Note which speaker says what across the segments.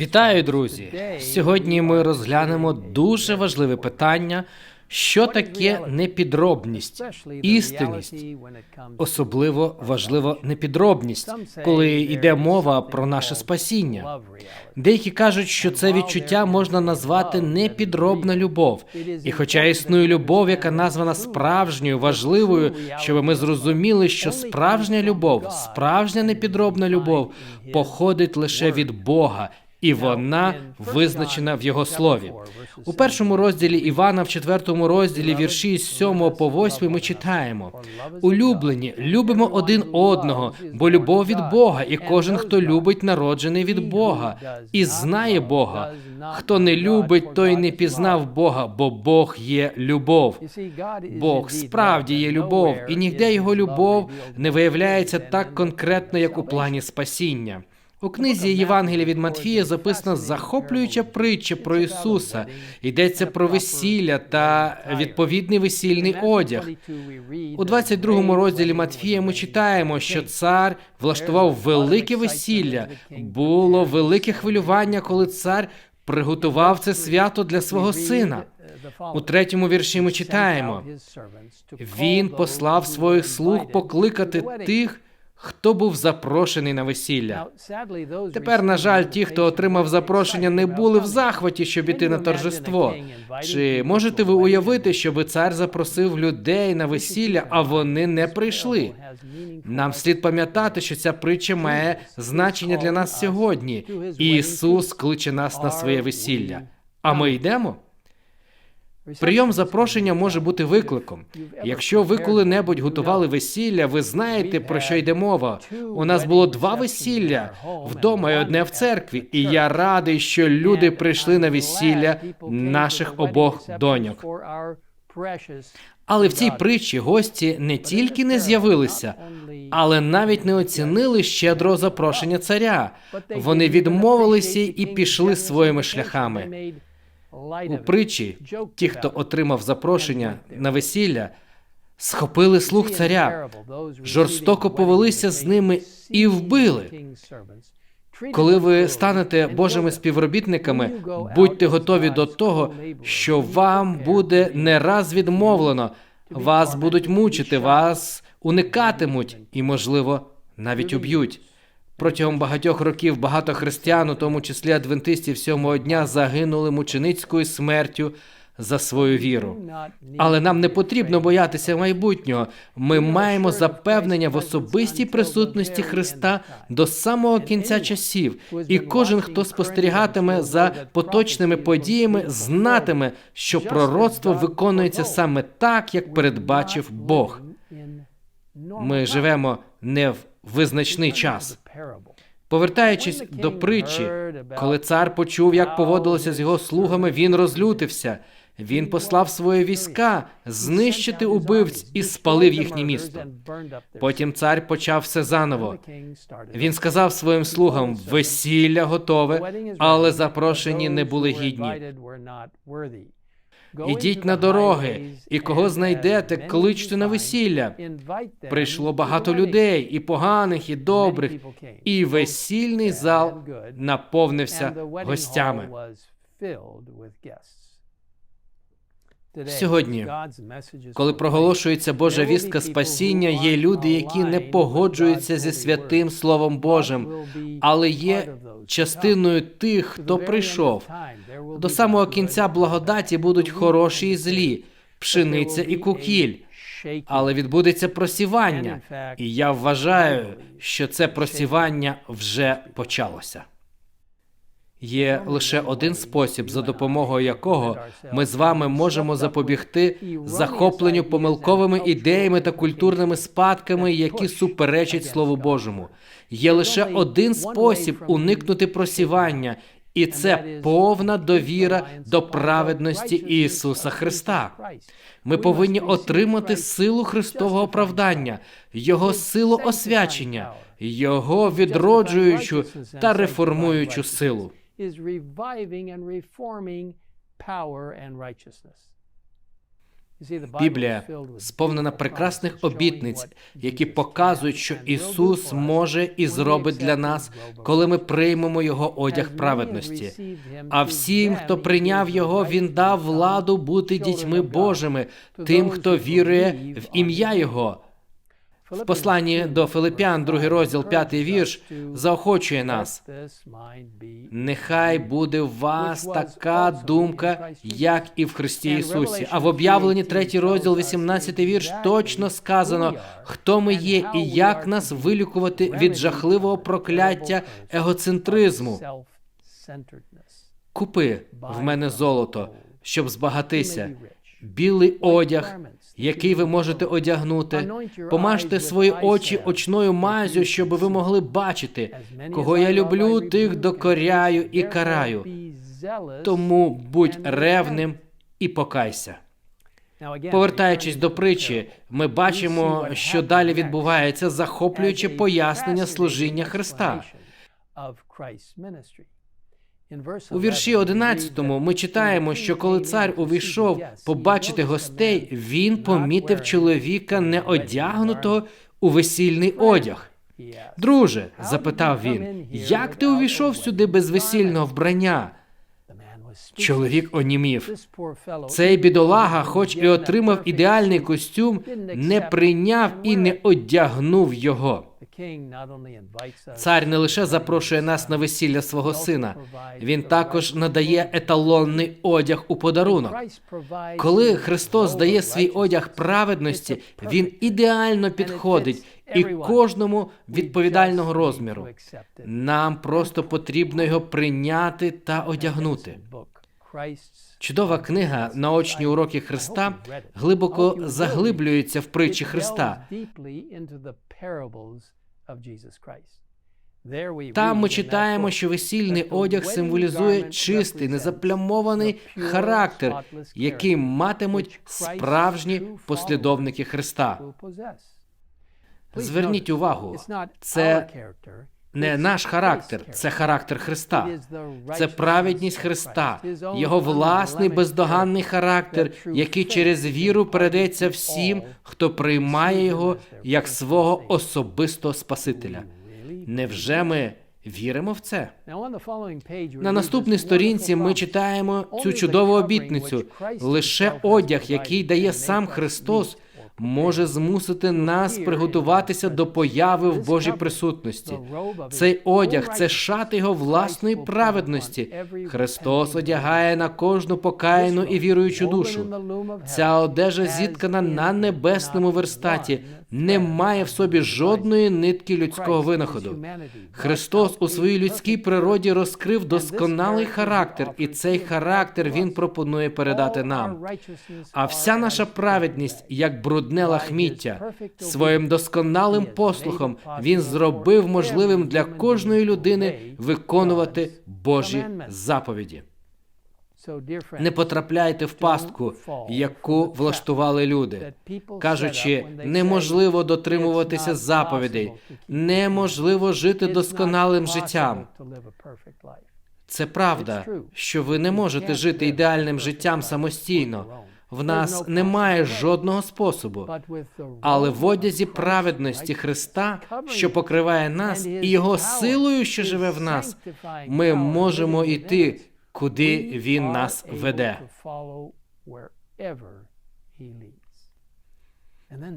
Speaker 1: Вітаю, друзі! Сьогодні ми розглянемо дуже важливе питання, що таке непідробність, істинність. Особливо важливо непідробність, коли йде мова про наше спасіння. Деякі кажуть, що це відчуття можна назвати непідробна любов. І хоча існує любов, яка названа справжньою, важливою, щоб ми зрозуміли, що справжня любов, справжня непідробна любов походить лише від Бога. І вона визначена в його слові. У першому розділі Івана, в четвертому розділі вірші з 7 по 8 ми читаємо: улюблені, любимо один одного, бо любов від Бога, і кожен, хто любить, народжений від Бога, і знає Бога. Хто не любить, той не пізнав Бога, бо Бог є любов. Бог справді є любов, і ніде його любов не виявляється так конкретно, як у плані спасіння. У книзі Євангелія від Матфія записана захоплююча притча про Ісуса. Йдеться про весілля та відповідний весільний одяг. У 22 розділі Матфія ми читаємо, що цар влаштував велике весілля. Було велике хвилювання, коли цар приготував це свято для свого сина. У третьому вірші ми читаємо: він послав своїх слуг покликати тих хто був запрошений на весілля. Тепер, на жаль, ті, хто отримав запрошення, не були в захваті, щоб іти на торжество. Чи можете ви уявити, щоб цар запросив людей на весілля, а вони не прийшли? Нам слід пам'ятати, що ця притча має значення для нас сьогодні. Ісус кличе нас на своє весілля. А ми йдемо? Прийом запрошення може бути викликом. Якщо ви коли-небудь готували весілля, ви знаєте про що йде мова. У нас було два весілля вдома і одне в церкві, і я радий, що люди прийшли на весілля наших обох доньок. Але в цій притчі гості не тільки не з'явилися, але навіть не оцінили щедро запрошення царя. Вони відмовилися і пішли своїми шляхами. У притчі ті, хто отримав запрошення на весілля, схопили слуг царя, жорстоко повелися з ними і вбили. Коли ви станете Божими співробітниками, будьте готові до того, що вам буде не раз відмовлено, вас будуть мучити, вас уникатимуть і, можливо, навіть уб'ють. Протягом багатьох років багато християн, у тому числі адвентистів сьомого дня, загинули мученицькою смертю за свою віру. Але нам не потрібно боятися майбутнього. Ми маємо запевнення в особистій присутності Христа до самого кінця часів, і кожен, хто спостерігатиме за поточними подіями, знатиме, що пророцтво виконується саме так, як передбачив Бог. Ми живемо не в визначний час. Повертаючись до притчі, коли цар почув, як поводилося з його слугами, він розлютився. Він послав свої війська знищити убивць і спалив їхнє місто. Потім цар почав все заново. Він сказав своїм слугам: весілля готове, але запрошені не були гідні. Ідіть на дороги, і кого знайдете, кличте на весілля. Прийшло багато людей, і поганих, і добрих, і весільний зал наповнився гостями. Сьогодні, коли проголошується Божа вістка спасіння, є люди, які не погоджуються зі святим Словом Божим, але є частиною тих, хто прийшов. До самого кінця благодаті будуть хороші і злі, пшениця і кукіль. Але відбудеться просівання, і я вважаю, що це просівання вже почалося. Є лише один спосіб, за допомогою якого ми з вами можемо запобігти захопленню помилковими ідеями та культурними спадками, які суперечать Слову Божому. Є лише один спосіб уникнути просівання, і це повна довіра до праведності Ісуса Христа. Ми повинні отримати силу Христового оправдання, Його силу освячення, Його відроджуючу та реформуючу силу. Біблія сповнена прекрасних обітниць, які показують, що Ісус може і зробить для нас, коли ми приймемо Його одяг праведності. А всім, хто прийняв його, він дав владу бути дітьми Божими, тим, хто вірує в ім'я Його. В посланні до Филипян, другий розділ, п'ятий вірш, заохочує нас. Нехай буде в вас така думка, як і в Христі Ісусі. А в об'явленні третій розділ, 18 вірш, точно сказано, хто ми є і як нас вилікувати від жахливого прокляття егоцентризму. Купи в мене золото, щоб збагатися, білий одяг, який ви можете одягнути. Помажте свої очі очною мазю, щоб ви могли бачити, кого я люблю, тих докоряю і караю. Тому будь ревним і покайся. Повертаючись до притчі, ми бачимо, що далі відбувається захоплююче пояснення служіння Христа. У вірші 11 ми читаємо, що коли цар увійшов побачити гостей, він помітив чоловіка неодягнутого у весільний одяг. Друже, запитав він, як ти увійшов сюди без весільного вбрання? Чоловік онімів. Цей бідолага, хоч і отримав ідеальний костюм, не прийняв і не одягнув його. Цар не лише запрошує нас на весілля свого сина, він також надає еталонний одяг у подарунок. Коли Христос дає свій одяг праведності, він ідеально підходить і кожному відповідального розміру. Нам просто потрібно його прийняти та одягнути. Чудова книга Наочні уроки Христа глибоко заглиблюється в притчі Христа. Там ми читаємо, що весільний одяг символізує чистий, незаплямований характер, який матимуть справжні послідовники Христа. Зверніть увагу, це не наш характер, це характер Христа. Це праведність Христа, його власний бездоганний характер, який через віру передається всім, хто приймає його як свого особистого Спасителя. Невже ми віримо в це? На наступній сторінці ми читаємо цю чудову обітницю. Лише одяг, який дає сам Христос, може змусити нас приготуватися до появи в Божій присутності. Цей одяг це шат його власної праведності. Христос одягає на кожну покаяну і віруючу душу. Ця одежа зіткана на небесному верстаті, не має в собі жодної нитки людського винаходу. Христос у своїй людській природі розкрив досконалий характер, і цей характер він пропонує передати нам. А вся наша праведність, як брудне лахміття, своїм досконалим послухом він зробив можливим для кожної людини виконувати Божі заповіді. Не потрапляйте в пастку, яку влаштували люди, кажучи, неможливо дотримуватися заповідей, неможливо жити досконалим життям. Це правда, що ви не можете жити ідеальним життям самостійно. В нас немає жодного способу, але в одязі праведності Христа, що покриває нас, і Його силою, що живе в нас, ми можемо йти куди він нас веде.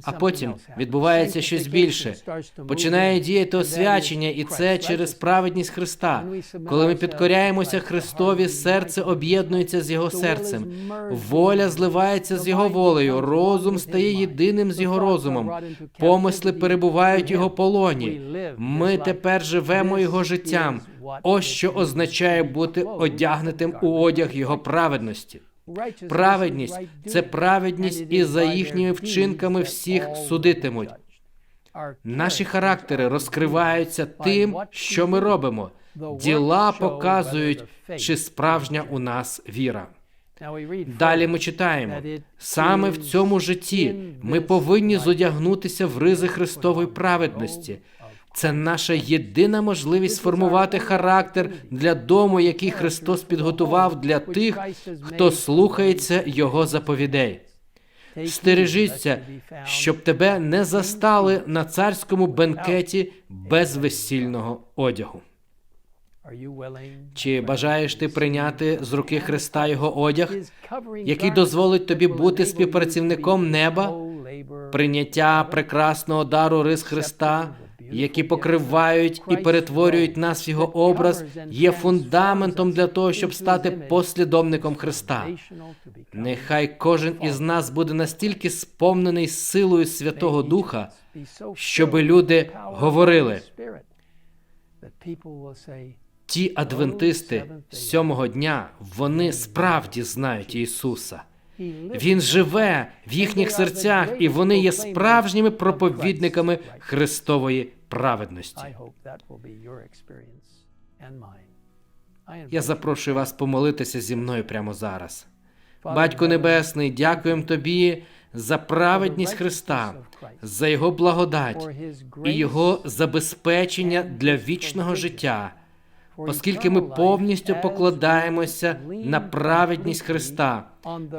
Speaker 1: А потім відбувається щось більше. Починає діяти освячення, і це через праведність Христа. Коли ми підкоряємося Христові, серце об'єднується з Його серцем, воля зливається з Його волею, розум стає єдиним з Його розумом, помисли перебувають в Його полоні. Ми тепер живемо Його життям. Ось що означає бути одягнутим у одяг Його праведності. Праведність це праведність, і за їхніми вчинками всіх судитимуть. Наші характери розкриваються тим, що ми робимо. Діла показують, чи справжня у нас віра. Далі ми читаємо саме в цьому житті ми повинні зодягнутися в ризи Христової праведності. Це наша єдина можливість сформувати характер для дому, який Христос підготував для тих, хто слухається Його заповідей. Стережіться, щоб тебе не застали на царському бенкеті без весільного одягу. Чи бажаєш ти прийняти з руки Христа його одяг, який дозволить тобі бути співпрацівником неба, прийняття прекрасного дару рис Христа, які покривають і перетворюють нас в його образ, є фундаментом для того, щоб стати послідовником Христа. Нехай кожен із нас буде настільки сповнений силою Святого Духа, щоби люди говорили. Ті адвентисти сьомого дня вони справді знають Ісуса. Він живе в їхніх серцях, і вони є справжніми проповідниками Христової праведності. Я запрошую вас помолитися зі мною прямо зараз. Батько Небесний, дякуємо тобі за праведність Христа, за Його благодать і Його забезпечення для вічного життя, оскільки ми повністю покладаємося на праведність Христа,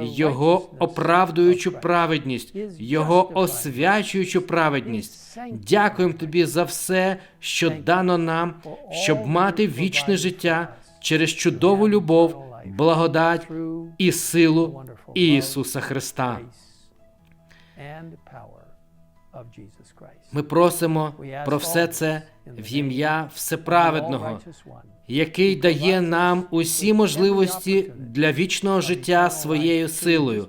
Speaker 1: Його оправдуючу праведність, Його освячуючу праведність. Дякуємо тобі за все, що дано нам, щоб мати вічне життя через чудову любов, благодать і силу Ісуса Христа. Ми просимо про все це в ім'я Всеправедного, який дає нам усі можливості для вічного життя своєю силою.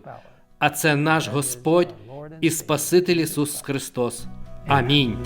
Speaker 1: А це наш Господь і Спаситель Ісус Христос. Амінь.